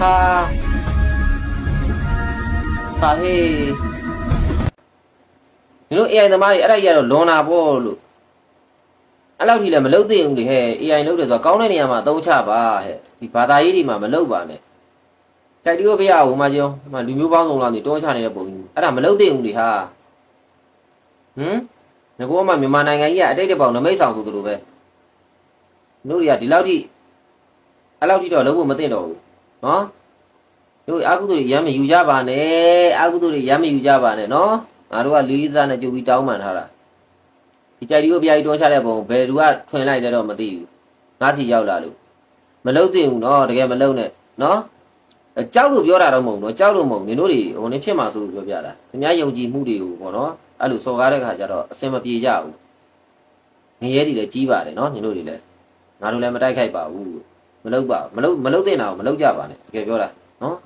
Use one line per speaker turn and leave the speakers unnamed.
ဟာဟာဟေးဒီလို AI သမားတွေအဲ့ဒါကြီးကတော့လွန်တာပေါ့လို့အဲ့လောက်ထိလည်းမလုပ်သင့်ဘူးလေဟဲ့ AI လုပ်တယ်ဆိုတော့ကောင်းတဲ့နေရာမှာအသုံးချပါဟဲ့ဒီဘာသာရေးတွေမှာမလုပ်ပါနဲ့ကြိုက်တီးကိုပြရအောင်မကျော်ဒီမှာလူမျိုးပေါင်းစုံလာနေတွန်းချနေတဲ့ပုံကြီးအဲ့ဒါမလုပ်သင့်ဘူးလေဟာဟမ်ငကောမှမြန်မာနိုင်ငံကြီးကအတိတ်တပေါင်နမိတ်ဆောင်သူတို့ပဲတို့တွေကဒီလောက်ထိအဲ့လောက်ထိတော့လုံးဝမသိတော့ဘူး နော်တို့အာကုသူတွေရမ်းမယူကြပါနဲ့အာကုသူတွေရမ်းမယူကြပါနဲ့နော်ငါတို့ကလေးစားနဲ့ကြုပ်ပြီးတောင်းပန်ထားတာဒီကြိုက်ဒီကိုပြားကြီးတွန်းချတဲ့ပုံဘယ်သူကထွင်လိုက်တယ်တော့မသိဘူးငါစီရောက်လာလို့မလုံးသိဘူးနော်တကယ်မလုံးနဲ့နော်အဲကြောက်လို့ပြောတာတော့မဟုတ်ဘူးနော်ကြောက်လို့မဟုတ်ဘူးနင်တို့တွေဟိုနေဖြစ်မှာဆိုလို့ပြောပြတာသူများယုံကြည်မှုတွေကိုပေါ့နော်အဲ့လိုစော်ကားတဲ့ခါကျတော့အစင်မပြေကြဘူးငရဲတွေလည်းကြီးပါတယ်နော်နင်တို့တွေလည်းငါတို့လည်းမတိုက်ခိုက်ပါဘူး မလုပ်ပါဘူးမလုပ်မလုပ်တဲ့နာကိုမလုပ်ကြပါနဲ့တကယ်ပြောတာနော်